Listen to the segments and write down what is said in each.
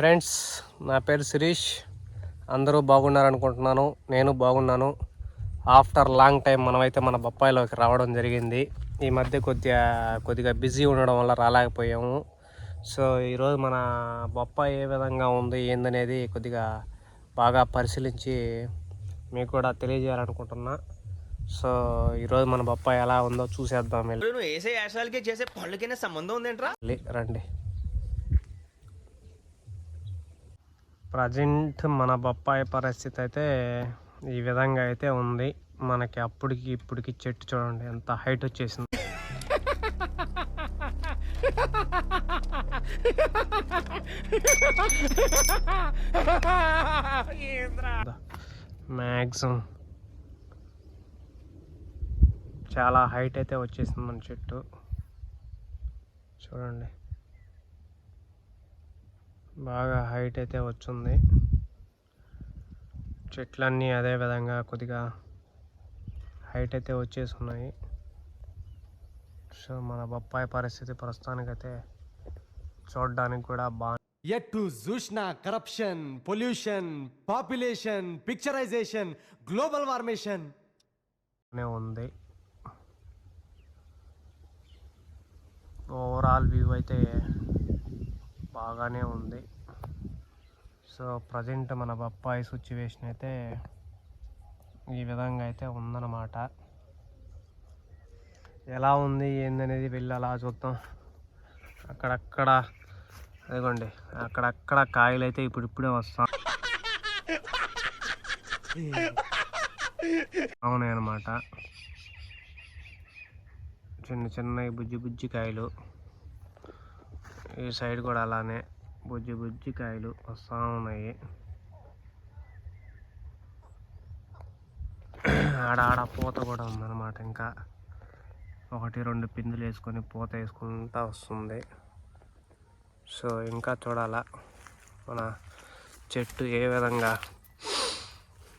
Friends నా పేరు శిరీష్. అందరూ బాగున్నారనుకుంటున్నాను. నేను బాగున్నాను. ఆఫ్టర్ లాంగ్ టైం మనమైతే మన బొప్పాయిలోకి రావడం జరిగింది. ఈ మధ్య కొద్దిగా కొద్దిగా బిజీ ఉండడం వల్ల రాలేకపోయాము. సో ఈరోజు మన బొప్పాయి ఏ విధంగా ఉంది ఏందనేది కొద్దిగా బాగా పరిశీలించి మీకు కూడా తెలియజేయాలనుకుంటున్నా. సో ఈరోజు మన బొప్పాయి ఎలా ఉందో చూసేద్దాం. వెళ్ళి నువ్వు వేసే యాశాలకి చేసే పళ్ళకైనా సంబంధం ఉందేంట్రా? రండి. ప్రజెంట్ మన బొప్పాయి పరిస్థితి అయితే ఈ విధంగా అయితే ఉంది. మనకి అప్పటికి ఇప్పటికి చెట్టు చూడండి ఎంత హైట్ వచ్చేసింది. మ్యాక్సిమం చాలా హైట్ అయితే వచ్చేసింది మన చెట్టు. చూడండి. బాగా హైట్ అయితే వచ్చింది. చెట్లన్నీ అదే విధంగా కొద్దిగా హైట్ అయితే వచ్చేసి ఉన్నాయి సో మన బొప్పాయి పరిస్థితి ప్రస్తుతానికైతే చూడడానికి కూడా బాగానే ఎటు చూసిన corruption pollution population picturization global warmation ఉంది. ఓవరాల్ వ్యూ అయితే బాగానే ఉంది. సో ప్రజెంట్ మన బొప్పాయి సిచ్యువేషన్ అయితే ఈ విధంగా అయితే ఉందన్నమాట. ఎలా ఉంది ఏందనేది వెళ్ళి అలా చూద్దాం. అక్కడక్కడ అదిగోండి అక్కడక్కడ కాయలు అయితే ఇప్పుడు ఇప్పుడే వస్తాం. అవునాయి అన్నమాట చిన్న చిన్న బుజ్జి బుజ్జి కాయలు. ఈ సైడ్ కూడా అలానే బుజ్జి బుజ్జి కాయలు వస్తూ ఉన్నాయి. ఆడ ఆడ పూత కూడా ఉందన్నమాట ఇంకా. ఒకటి రెండు పిందులు వేసుకొని పూత వేసుకుంటా వస్తుంది. సో ఇంకా చూడాలా మన చెట్టు ఏ విధంగా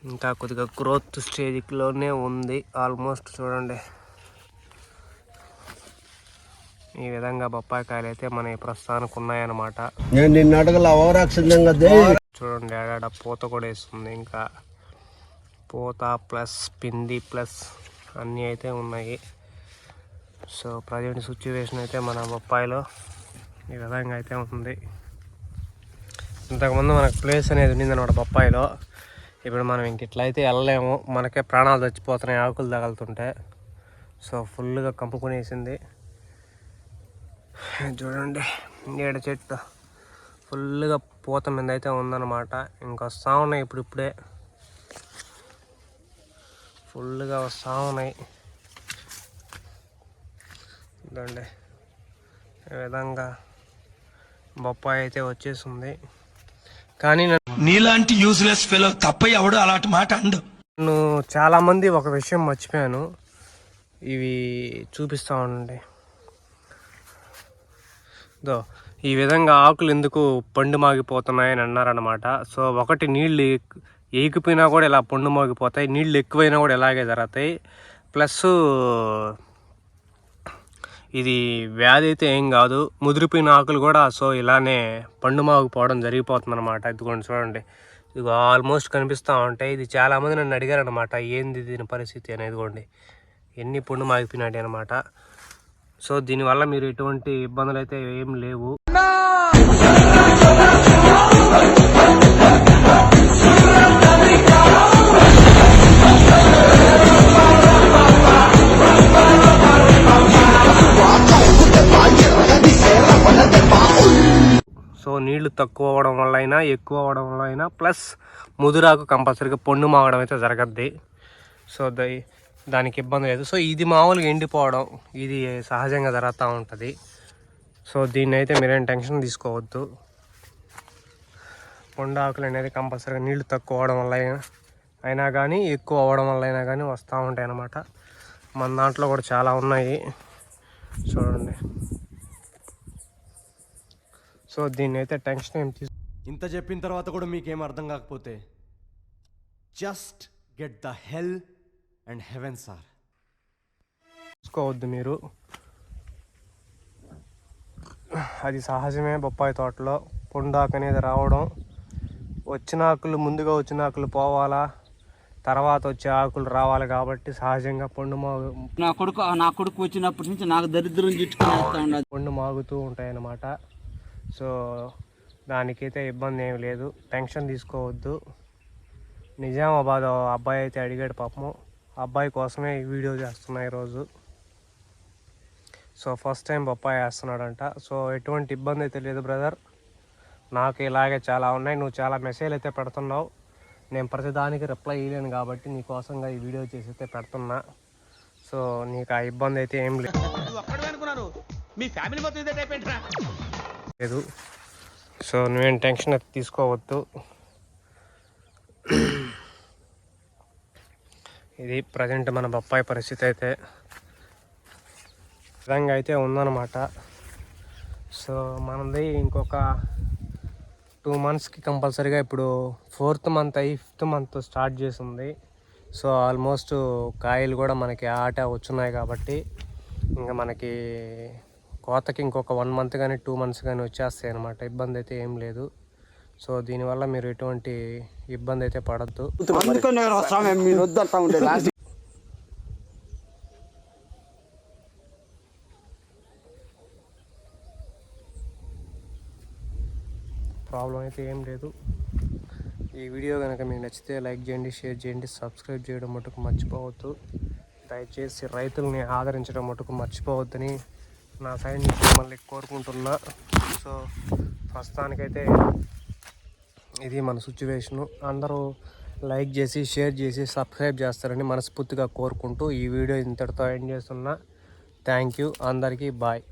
ఇంకా కొద్దిగా గ్రోత్ స్టేజ్లోనే ఉంది. ఆల్మోస్ట్ చూడండి. ఈ విధంగా బొప్పాయి కాయలు అయితే మన ప్రస్తుతానికి ఉన్నాయన్నమాట. నేను నిన్న చూడండి ఆడాడ పూత కూడా వేస్తుంది. ఇంకా పూత ప్లస్ పిండి ప్లస్ అన్నీ అయితే ఉన్నాయి. సో ప్రజెంట్ సిచ్యువేషన్ అయితే మన బొప్పాయిలో ఈ విధంగా అయితే ఉంది. ఇంతకుముందు మనకు ప్లేస్ అనేది ఉండింది అనమాట బొప్పాయిలో. ఇప్పుడు మనం ఇంక ఇట్లా అయితే వెళ్ళలేము. మనకే ప్రాణాలు చచ్చిపోతున్నాయి ఆకులు తగలుతుంటే. సో ఫుల్గా కంపుకొనేసింది చూడండి ఏడు చెట్టు ఫుల్గా పూత మీద అయితే ఉందన్నమాట ఇంకొస్తా ఉన్నాయి ఇప్పుడు ఇప్పుడే ఫుల్గా వస్తూ ఉన్నాయి. ఇదండి ఈ విధంగా బొప్పాయి అయితే వచ్చేసింది. కానీ నీలాంటి యూజ్లెస్ ఫెలో తప్ప ఎవడు అలాంటి మాట అండు. నేను చాలామంది ఒక విషయం మర్చిపోయాను. ఇవి చూపిస్తా ఉండండి. దో. ఈ విధంగా ఆకులు ఎందుకు పండు మాగిపోతున్నాయని అన్నారనమాట సో ఒకటి నీళ్ళు ఏగిపోయినా కూడా ఇలా పండు మాగిపోతాయి. నీళ్ళు ఎక్కువైనా కూడా ఇలాగే జరుగుతాయి. ప్లస్ ఇది వ్యాధి అయితే ఏం కాదు. ముదిరిపోయిన ఆకులు కూడా సో ఇలానే పండు మాగిపోవడం జరిగిపోతుంది అనమాట ఇదిగోండి చూడండి. ఇది ఆల్మోస్ట్ కనిపిస్తూ ఉంటాయి ఇది చాలామంది నన్ను అడిగారు అనమాట ఏంది దీని పరిస్థితి అనేది ఇదిగోండి. ఎన్ని పండు మాగిపోయినాయి అనమాట సో దీనివల్ల మీరు ఎటువంటి ఇబ్బందులు అయితే ఏం లేవు. సో నీళ్ళు తక్కువ అవ్వడం వల్ల అయినా ఎక్కువ అవ్వడం వల్ల అయినా ప్లస్ ముదురాకు కంపల్సరీగా పొండు మాగడం అయితే జరగద్ది. సో ద- దానికి ఇబ్బంది లేదు. సో ఇది మామూలుగా ఎండిపోవడం ఇది సహజంగా జరుగుతూ ఉంటుంది. సో దీన్ని అయితే మీరేం టెన్షన్ తీసుకోవద్దు. పొండు ఆకులు అనేది కంపల్సరీగా నీళ్ళు తక్కువ అవడం వల్ల అయినా అయినా కానీ ఎక్కువ అవ్వడం వల్ల అయినా కానీ వస్తూ ఉంటాయి అన్నమాట. మన దాంట్లో కూడా చాలా ఉన్నాయి. చూడండి. సో దీన్ని అయితే టెన్షన్ ఏం తీసు ఇంత చెప్పిన తర్వాత కూడా మీకేం అర్థం కాకపోతే just get the health and heaven sir. తీసుకోవద్దు మీరు. అది సహజమే బొప్పాయి తోటలో. పొండాకు అనేది రావడం. వచ్చిన ఆకులు ముందుగా వచ్చిన ఆకులు పోవాలా? తర్వాత వచ్చే ఆకులు రావాలి కాబట్టి సహజంగా పండు మాగు నా కొడుకు నా కొడుకు వచ్చినప్పటి నుంచి నాకు దరిద్రం చుట్టుకుని పండు మాగుతూ ఉంటాయన్నమాట. సో దానికైతే ఇబ్బంది ఏమి లేదు. టెన్షన్ తీసుకోవద్దు. నిజామాబాద్ అబ్బాయి అయితే అడిగాడు పాపము. అబ్బాయి కోసమే ఈ వీడియో చేస్తున్నా ఈరోజు. సో ఫస్ట్ టైం బొప్పాయి వేస్తున్నాడంట సో ఎటువంటి ఇబ్బంది అయితే లేదు బ్రదర్. నాకు ఇలాగే చాలా ఉన్నాయి. నువ్వు చాలా మెసేజ్ అయితే పెడుతున్నావు. నేను ప్రతిదానికి రిప్లై ఇవ్వలేను కాబట్టి నీ కోసంగా ఈ వీడియో చేసి అయితే పెడుతున్నా. సో నీకు ఆ ఇబ్బంది అయితే ఏం లేదు. మీ ఫ్యామిలీ లేదు. సో నువ్వేం టెన్షన్ అయితే తీసుకోవద్దు. ఇది ప్రజెంట్ మన బొప్పాయి పరిస్థితి అయితే విధంగా అయితే ఉందన్నమాట. సో మనది ఇంకొక టూ మంత్స్కి కంపల్సరీగా ఇప్పుడు ఫోర్త్ మంత్ అయ్యి ఫిఫ్త్ మంత్ స్టార్ట్ చేసింది. సో ఆల్మోస్ట్ కాయలు కూడా మనకి ఆట వచ్చున్నాయి కాబట్టి ఇంకా మనకి కోతకి ఇంకొక వన్ మంత్ కానీ టూ మంత్స్ కానీ వచ్చేస్తాయి అనమాట ఇబ్బంది అయితే ఏం లేదు. సో దీనివల్ల మీరు ఎటువంటి ఇబ్బంది అయితే పడద్దు. ప్రాబ్లం అయితే ఏం లేదు. ఈ వీడియో కనుక మీకు నచ్చితే లైక్ చేయండి షేర్ చేయండి సబ్స్క్రైబ్ చేయడం మటుకు మర్చిపోవద్దు. దయచేసి రైతుల్ని ఆదరించడం మటుకు మర్చిపోవద్దని నా సైడ్ నుంచి మళ్ళీ కోరుకుంటున్నా. సో ప్రస్తుతానికైతే ఇది మన సిచ్యువేషను అందరూ లైక్ చేసి షేర్ చేసి సబ్స్క్రైబ్ చేస్తారని మనస్ఫూర్తిగా కోరుకుంటూ ఈ వీడియో ఇంతటితో ఎండ్ చేస్తున్నా. థ్యాంక్ యూ అందరికీ బాయ్